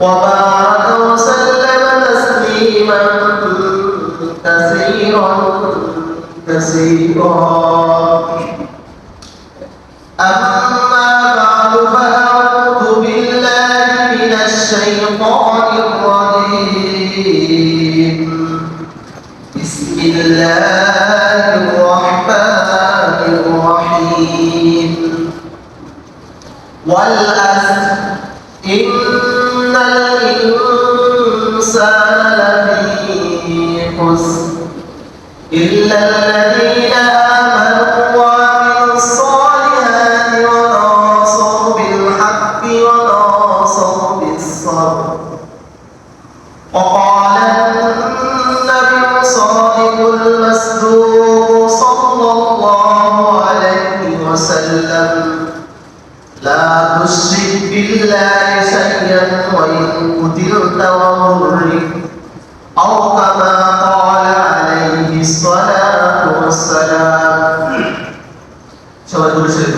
وبارك وسلم تسليما كثيرا كثيرا أما بعد فأعوذ بالله من الشيطان الرجيم والسلام شباب كل شيء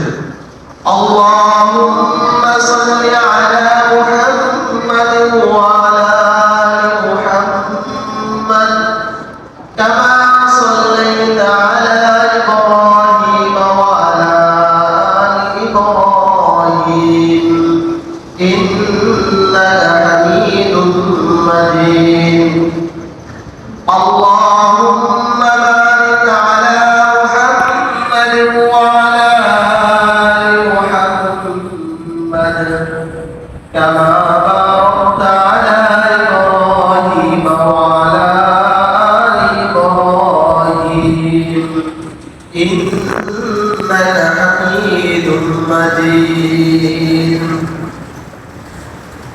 اللهم صل على محمد وعلى آل محمد إنك حميد مجيد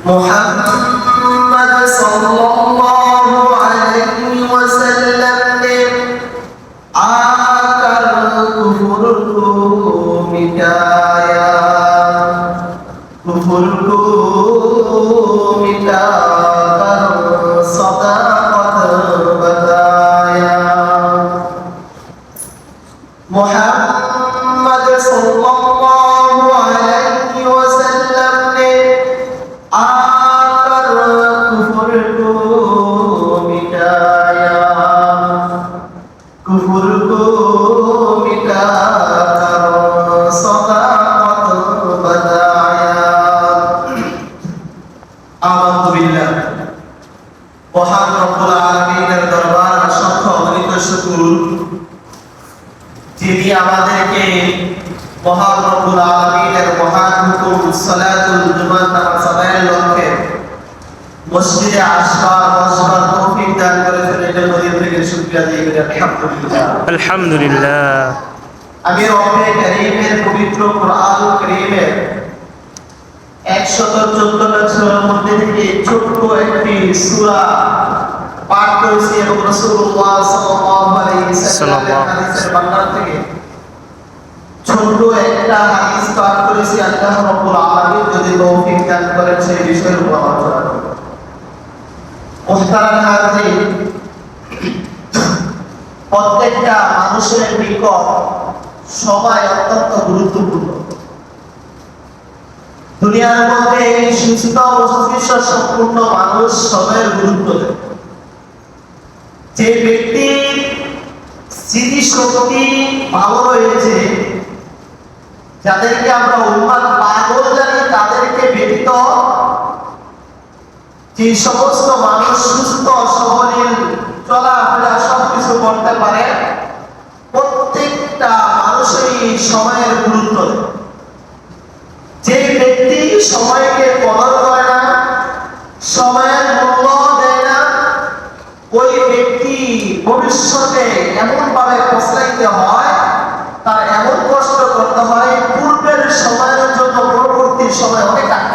محمد صلى الله عليه وسلم نے آ کر کفر کو مٹایا کفر کو مٹا کر صداقت بتا রব্বুল আলামিনের মহান হুকুম সালাতুল জুমার নামাজ আদায়ের লক্ষ্যে মসজিদে আসবার বসবার তৌফিক দান করেছেন এজন্য দিল থেকে শুকরিয়া দিয়ে করি। আলহামদুলিল্লাহ। আলহামদুলিল্লাহ। আমি রব্বে কারীমের পবিত্র কোরআনুল কারীমের একশত চোদ্দ সূরার মধ্যে থেকে ছোট্ট একটি সূরা পাঠ করেছি এবং রাসূলুল্লাহ সাল্লাল্লাহু আলাইহি ওয়াসাল্লামের হাদিসের বর্ণনা থেকে ছোট্ট একটা হাদিস পাঠ করেছি, আল্লাহ রাব্বুল আলামিন যদি তৌফিক দান করেন, সেই বিষয়ের উপর আলোচনা মুহতারাম হাজির প্রত্যেকটা মানুষের নিকট সময় অত্যন্ত গুরুত্বপূর্ণ। দুনিয়ার মধ্যে এই সুস্থ মস্তিষ্ক সম্পূর্ণ মানুষ সময়ের গুরুত্ব দেয়। যে ব্যক্তির স্মৃতি শক্তি ভালো রয়েছে যাদেরকে আমরা উন্মাদ পাগল জানি, তাদেরকে ব্যতীত যে সমস্ত মানুষ সুস্থ, সবলীল, চলাফেরা সবকিছু করতে পারে, প্রত্যেকটা মানুষেরই সময়ের গুরুত্ব যে ব্যক্তি সময়কে কদর করে না সময়ের মূল্য দেয় না ওই ব্যক্তি ভবিষ্যতে এমন ভাবে প্রশ্রাইতে হয় তার এমন কষ্ট করতে হয় পূর্বের সময়ের জন্য পরবর্তী সময় অনেক আক্ষেপ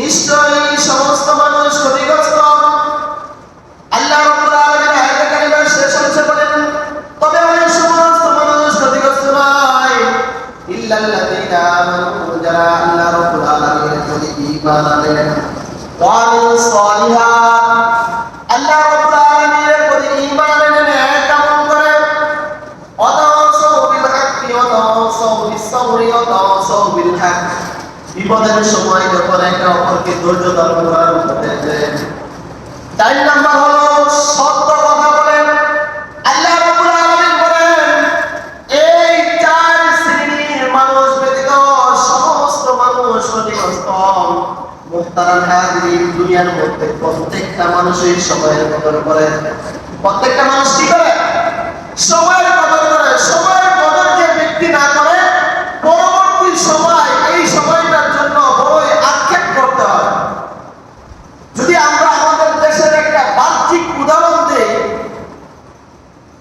নিশ্চয়ই সমস্ত মানুষ ক্ষতিগ্রস্ত। আল্লাহ রাব্বুল আলামিন আয়াতে কারিমার শেষ অংশে বলেন, তবে ওই সমস্ত মানুষ ক্ষতিগ্রস্ত নয়। ইল্লাল্লাযীনা আমানু, যারা আল্লাহ রাব্বুল আলামিনের প্রতি ঈমান আনেন, ওয়া আমিলুস সালিহাত। বিপদের সময় যখন একে অপরকে ধৈর্য ধারণ করার দেন চার নাম্বার হলো সত্য কথা বলেন। আল্লাহ রাব্বুল বলেন, এই চার শ্রেণির মানুষ ব্যতীত সমস্ত মানুষ দুনিয়ার মধ্যে প্রত্যেকটা সময়ের প্রত্যেকটা মানুষ কি করে সময়ের কদর করে সময়ের কদর যে ব্যক্তি না করে পরবর্তী সময় এই সময়টার জন্য বড়ই আক্ষেপ করতে হয় যদি আমরা আমাদের দেশের একটা বাহ্যিক উদাহরণ দেই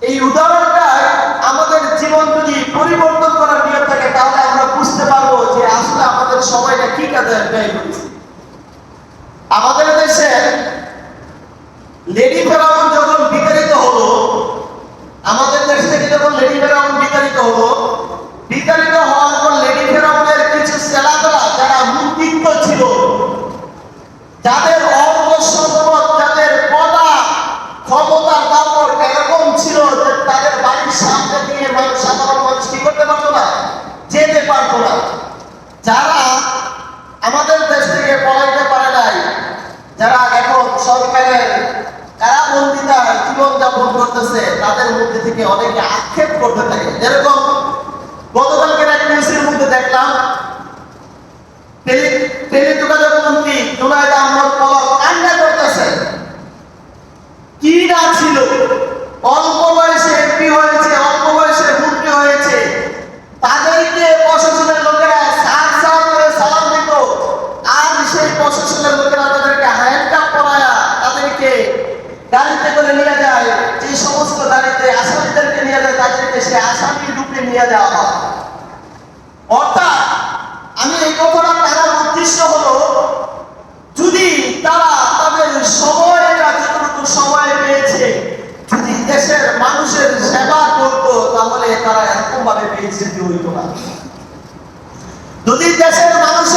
এই উদাহরণটা আমাদের জীবন যদি পরিবর্তন করার নিয়ম থাকে তাহলে আমরা বুঝতে পারব যে আসলে আমাদের সময়টা কি কাজে ব্যয় করেছি আমাদের দেশে লেডি ফেরাউন যখন বিতাড়িত হলো আমাদের দেশ থেকে যখন লেডি ফেরাউন বিতাড়িত হলো বিতাড়িত হওয়ার পর লেডি ফেরাউনের কিছু সেলাদরা যারা মূর্তিত্ব ছিল, যাদের অর্থ সম্পদ যাদের পদা ক্ষমতার দাপট এরকম ছিল যে তাদের বাড়ির সামনে দিয়ে মানুষ সাধারণ মানুষ কি করতে পারতো না? যেতে পারতো না। যারা আমাদের দেশ থেকে পড়াইতে পারে নাই, যারা করতেছে তাদের মধ্যে থেকে অনেকে আক্ষেপ করতে থাকে। যেরকম গতকালকে এক নিউজের মধ্যে দেখলাম, টেলি যোগাযোগ মন্ত্রী জুনায়দ আহমদ পলক কান্না করতেছে। কি না ছিল? অল্প বয়সে এমপি হয়েছে, অল্প বয়সে মন্ত্রী হয়েছে। তাদেরকে প্রশাসনের লোকেরা সার করে সালাম দিত। আর সেই প্রশাসনের লোকেরা তাদেরকে হ্যান্ড পরায়া তাদেরকে গাড়িতে করে নিয়ে যায়। তাদেরকে সে আসামির রূপে নিয়ে দেওয়া হয়। অর্থাৎ আমি এই কথাটা বলার উদ্দেশ্য হলো, যদি তারা তাদের সময়টা যতটুকু সময় পেয়েছে, যদি দেশের মানুষের সেবা করত, তাহলে তারা এরকম ভাবে পেয়েছে যদি দেশের মানুষ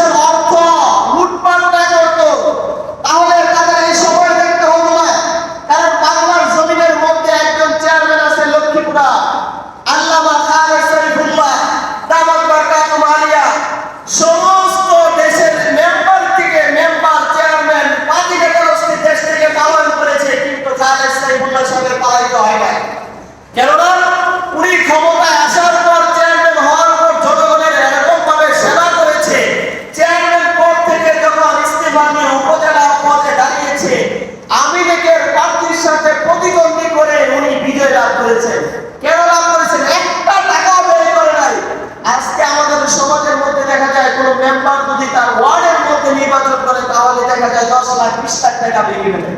পাঁচ লাখ টাকা ভেঙে দেবে